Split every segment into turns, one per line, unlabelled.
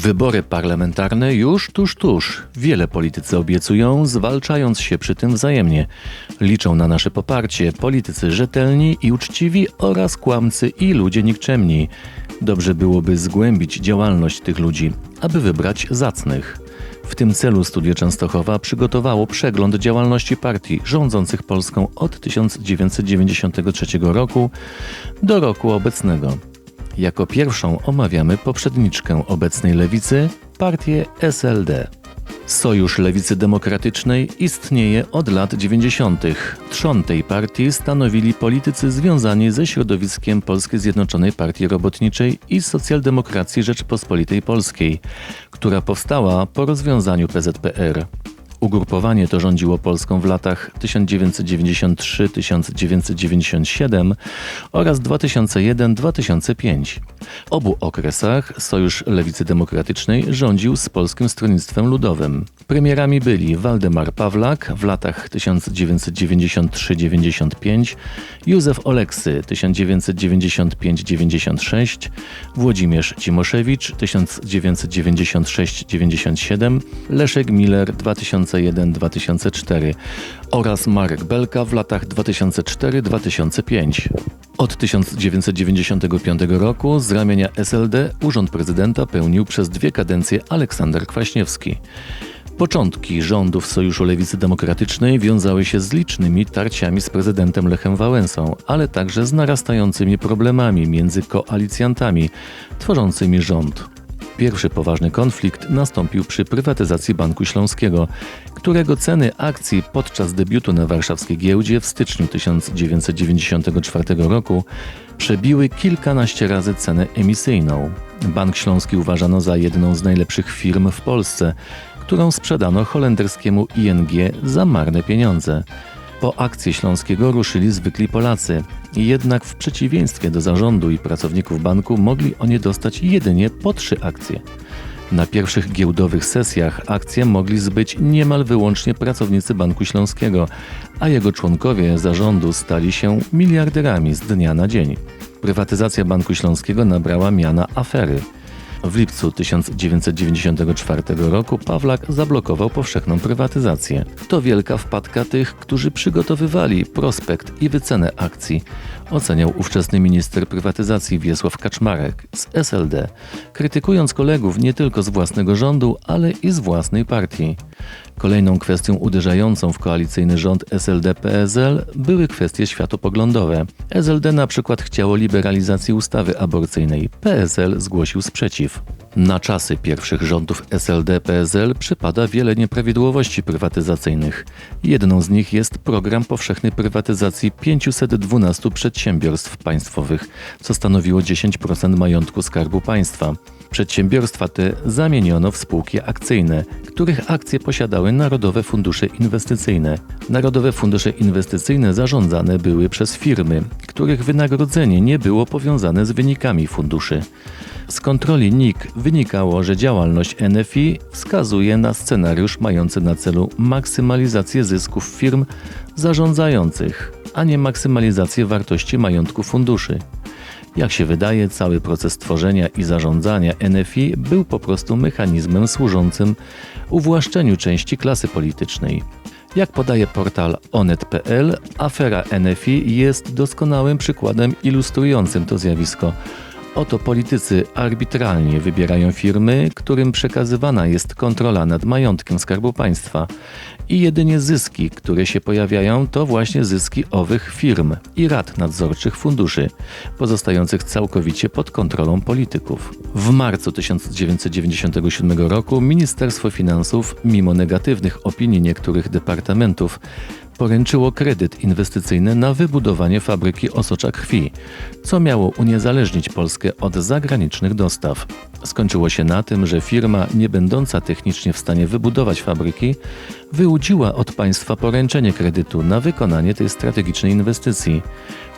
Wybory parlamentarne już tuż, tuż. Wiele politycy obiecują, zwalczając się przy tym wzajemnie. Liczą na nasze poparcie politycy rzetelni i uczciwi oraz kłamcy i ludzie nikczemni. Dobrze byłoby zgłębić działalność tych ludzi, aby wybrać zacnych. W tym celu Studio Częstochowa przygotowało przegląd działalności partii rządzących Polską od 1993 roku do roku obecnego. Jako pierwszą omawiamy poprzedniczkę obecnej lewicy, partię SLD. Sojusz Lewicy Demokratycznej istnieje od lat 90. Trzon tej partii stanowili politycy związani ze środowiskiem Polskiej Zjednoczonej Partii Robotniczej i Socjaldemokracji Rzeczypospolitej Polskiej, która powstała po rozwiązaniu PZPR. Ugrupowanie to rządziło Polską w latach 1993-1997 oraz 2001-2005. W obu okresach Sojusz Lewicy Demokratycznej rządził z Polskim Stronnictwem Ludowym. Premierami byli Waldemar Pawlak w latach 1993-95, Józef Oleksy 1995-96, Włodzimierz Cimoszewicz 1996-97, Leszek Miller 2001-2004 oraz Marek Belka w latach 2004-2005. Od 1995 roku z ramienia SLD urząd prezydenta pełnił przez dwie kadencje Aleksander Kwaśniewski. Początki rządów Sojuszu Lewicy Demokratycznej wiązały się z licznymi tarciami z prezydentem Lechem Wałęsą, ale także z narastającymi problemami między koalicjantami tworzącymi rząd. Pierwszy poważny konflikt nastąpił przy prywatyzacji Banku Śląskiego, którego ceny akcji podczas debiutu na warszawskiej giełdzie w styczniu 1994 roku przebiły kilkanaście razy cenę emisyjną. Bank Śląski uważano za jedną z najlepszych firm w Polsce, którą sprzedano holenderskiemu ING za marne pieniądze. Po akcję Śląskiego ruszyli zwykli Polacy, jednak w przeciwieństwie do zarządu i pracowników banku mogli oni dostać jedynie po trzy akcje. Na pierwszych giełdowych sesjach akcje mogli zbyć niemal wyłącznie pracownicy Banku Śląskiego, a jego członkowie zarządu stali się miliarderami z dnia na dzień. Prywatyzacja Banku Śląskiego nabrała miana afery. W lipcu 1994 roku Pawlak zablokował powszechną prywatyzację. To wielka wpadka tych, którzy przygotowywali prospekt i wycenę akcji, oceniał ówczesny minister prywatyzacji Wiesław Kaczmarek z SLD, krytykując kolegów nie tylko z własnego rządu, ale i z własnej partii. Kolejną kwestią uderzającą w koalicyjny rząd SLD-PSL były kwestie światopoglądowe. SLD na przykład chciało liberalizacji ustawy aborcyjnej, PSL zgłosił sprzeciw. Na czasy pierwszych rządów SLD-PSL przypada wiele nieprawidłowości prywatyzacyjnych. Jedną z nich jest program powszechnej prywatyzacji 512 przedsiębiorstw państwowych, co stanowiło 10% majątku Skarbu Państwa. Przedsiębiorstwa te zamieniono w spółki akcyjne, których akcje posiadały Narodowe Fundusze Inwestycyjne. Narodowe Fundusze Inwestycyjne zarządzane były przez firmy, których wynagrodzenie nie było powiązane z wynikami funduszy. Z kontroli NIK wynikało, że działalność NFI wskazuje na scenariusz mający na celu maksymalizację zysków firm zarządzających, a nie maksymalizację wartości majątku funduszy. Jak się wydaje, cały proces tworzenia i zarządzania NFI był po prostu mechanizmem służącym uwłaszczeniu części klasy politycznej. Jak podaje portal onet.pl, afera NFI jest doskonałym przykładem ilustrującym to zjawisko. Oto politycy arbitralnie wybierają firmy, którym przekazywana jest kontrola nad majątkiem Skarbu Państwa i jedynie zyski, które się pojawiają, to właśnie zyski owych firm i rad nadzorczych funduszy, pozostających całkowicie pod kontrolą polityków. W marcu 1997 roku Ministerstwo Finansów, mimo negatywnych opinii niektórych departamentów, poręczyło kredyt inwestycyjny na wybudowanie fabryki osocza krwi, co miało uniezależnić Polskę od zagranicznych dostaw. Skończyło się na tym, że firma, nie będąca technicznie w stanie wybudować fabryki, wyłudziła od państwa poręczenie kredytu na wykonanie tej strategicznej inwestycji.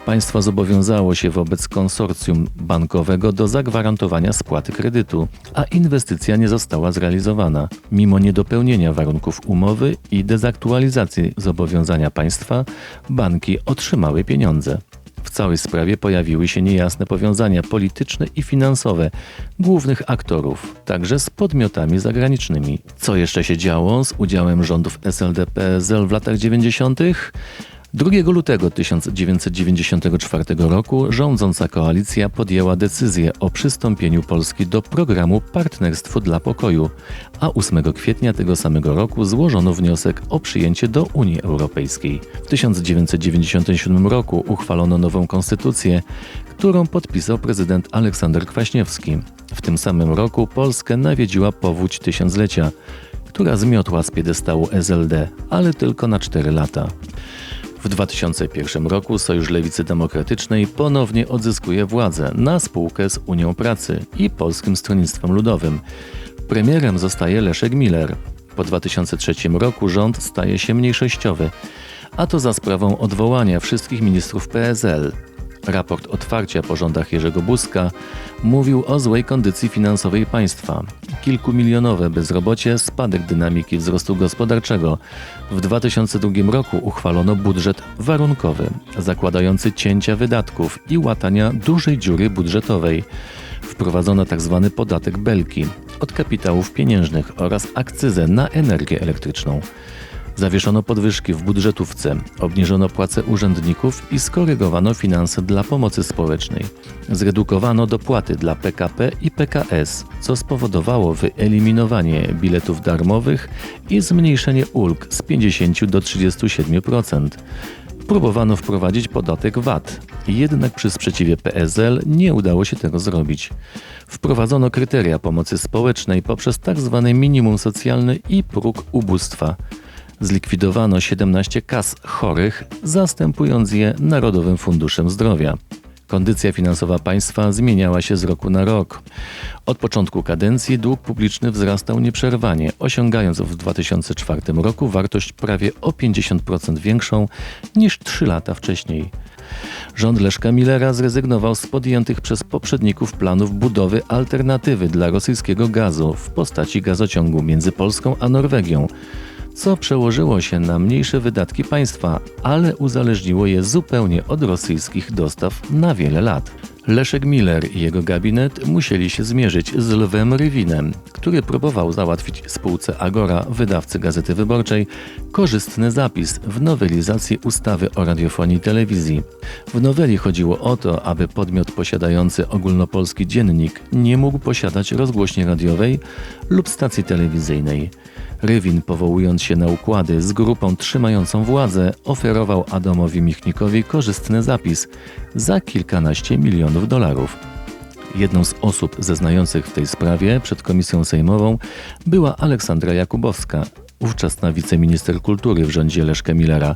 Państwo zobowiązało się wobec konsorcjum bankowego do zagwarantowania spłaty kredytu, a inwestycja nie została zrealizowana. Mimo niedopełnienia warunków umowy i dezaktualizacji zobowiązania państwa, banki otrzymały pieniądze. W całej sprawie pojawiły się niejasne powiązania polityczne i finansowe głównych aktorów, także z podmiotami zagranicznymi. Co jeszcze się działo z udziałem rządów SLD-PSL w latach 90.? 2 lutego 1994 roku rządząca koalicja podjęła decyzję o przystąpieniu Polski do programu Partnerstwo dla Pokoju, a 8 kwietnia tego samego roku złożono wniosek o przyjęcie do Unii Europejskiej. W 1997 roku uchwalono nową konstytucję, którą podpisał prezydent Aleksander Kwaśniewski. W tym samym roku Polskę nawiedziła powódź tysiąclecia, która zmiotła z piedestału SLD, ale tylko na 4 lata. W 2001 roku Sojusz Lewicy Demokratycznej ponownie odzyskuje władzę na spółkę z Unią Pracy i Polskim Stronnictwem Ludowym. Premierem zostaje Leszek Miller. Po 2003 roku rząd staje się mniejszościowy, a to za sprawą odwołania wszystkich ministrów PSL. Raport otwarcia po rządach Jerzego Buzka mówił o złej kondycji finansowej państwa. Kilkumilionowe bezrobocie, spadek dynamiki wzrostu gospodarczego. W 2002 roku uchwalono budżet warunkowy, zakładający cięcia wydatków i łatania dużej dziury budżetowej. Wprowadzono tzw. Tak podatek belki od kapitałów pieniężnych oraz akcyzę na energię elektryczną. Zawieszono podwyżki w budżetówce, obniżono płace urzędników i skorygowano finanse dla pomocy społecznej. Zredukowano dopłaty dla PKP i PKS, co spowodowało wyeliminowanie biletów darmowych i zmniejszenie ulg z 50 do 37%. Próbowano wprowadzić podatek VAT, jednak przy sprzeciwie PSL nie udało się tego zrobić. Wprowadzono kryteria pomocy społecznej poprzez tzw. Tak minimum socjalne i próg ubóstwa zlikwidowano 17 kas chorych, zastępując je Narodowym Funduszem Zdrowia. Kondycja finansowa państwa zmieniała się z roku na rok. Od początku kadencji dług publiczny wzrastał nieprzerwanie, osiągając w 2004 roku wartość prawie o 50% większą niż 3 lata wcześniej. Rząd Leszka Millera zrezygnował z podjętych przez poprzedników planów budowy alternatywy dla rosyjskiego gazu w postaci gazociągu między Polską a Norwegią co przełożyło się na mniejsze wydatki państwa, ale uzależniło je zupełnie od rosyjskich dostaw na wiele lat. Leszek Miller i jego gabinet musieli się zmierzyć z Lwem Rywinem, który próbował załatwić spółce Agora, wydawcy Gazety Wyborczej, korzystny zapis w nowelizacji ustawy o radiofonii i telewizji. W noweli chodziło o to, aby podmiot posiadający ogólnopolski dziennik nie mógł posiadać rozgłośni radiowej lub stacji telewizyjnej. Rywin, powołując się na układy z grupą trzymającą władzę, oferował Adamowi Michnikowi korzystny zapis za kilkanaście milionów dolarów. Jedną z osób zeznających w tej sprawie przed Komisją Sejmową była Aleksandra Jakubowska, ówczesna wiceminister kultury w rządzie Leszka Millera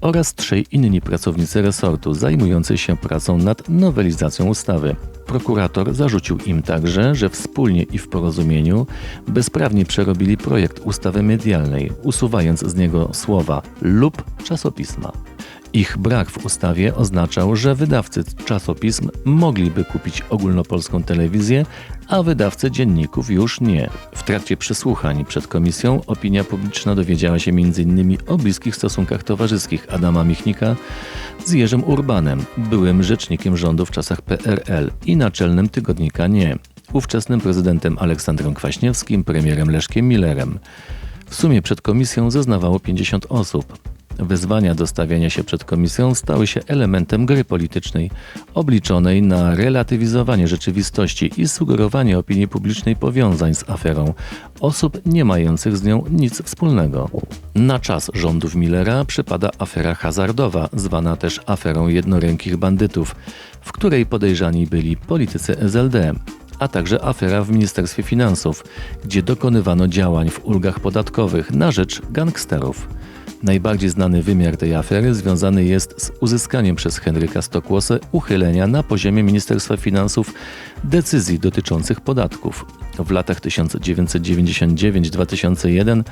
oraz trzej inni pracownicy resortu zajmujący się pracą nad nowelizacją ustawy. Prokurator zarzucił im także, że wspólnie i w porozumieniu bezprawnie przerobili projekt ustawy medialnej, usuwając z niego słowa lub czasopisma. Ich brak w ustawie oznaczał, że wydawcy czasopism mogliby kupić ogólnopolską telewizję, a wydawcy dzienników już nie. W trakcie przesłuchań przed komisją opinia publiczna dowiedziała się m.in. o bliskich stosunkach towarzyskich Adama Michnika z Jerzym Urbanem, byłym rzecznikiem rządu w czasach PRL i naczelnym tygodnika Nie, ówczesnym prezydentem Aleksandrem Kwaśniewskim, premierem Leszkiem Millerem. W sumie przed komisją zeznawało 50 osób. Wyzwania do stawiania się przed komisją stały się elementem gry politycznej, obliczonej na relatywizowanie rzeczywistości i sugerowanie opinii publicznej powiązań z aferą osób nie mających z nią nic wspólnego. Na czas rządów Millera przypada afera hazardowa, zwana też aferą jednorękich bandytów, w której podejrzani byli politycy SLD a także afera w Ministerstwie Finansów, gdzie dokonywano działań w ulgach podatkowych na rzecz gangsterów. Najbardziej znany wymiar tej afery związany jest z uzyskaniem przez Henryka Stokłosę uchylenia na poziomie Ministerstwa Finansów decyzji dotyczących podatków. W latach 1999-2001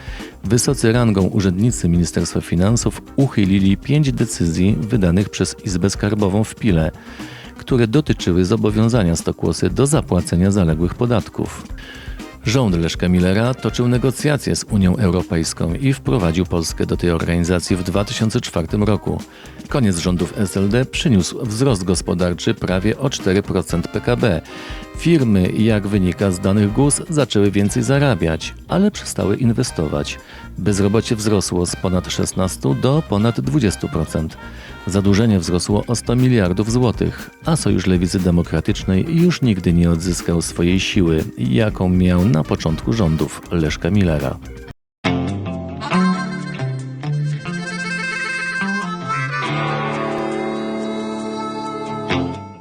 wysocy rangą urzędnicy Ministerstwa Finansów uchylili pięć decyzji wydanych przez Izbę Skarbową w Pile, które dotyczyły zobowiązania Stokłosy do zapłacenia zaległych podatków. Rząd Leszka Millera toczył negocjacje z Unią Europejską i wprowadził Polskę do tej organizacji w 2004 roku. Koniec rządów SLD przyniósł wzrost gospodarczy prawie o 4% PKB. Firmy, jak wynika z danych GUS, zaczęły więcej zarabiać, ale przestały inwestować. Bezrobocie wzrosło z ponad 16 do ponad 20%. Zadłużenie wzrosło o 100 miliardów złotych, a Sojusz Lewicy Demokratycznej już nigdy nie odzyskał swojej siły, jaką miał na początku rządów Leszka Millera.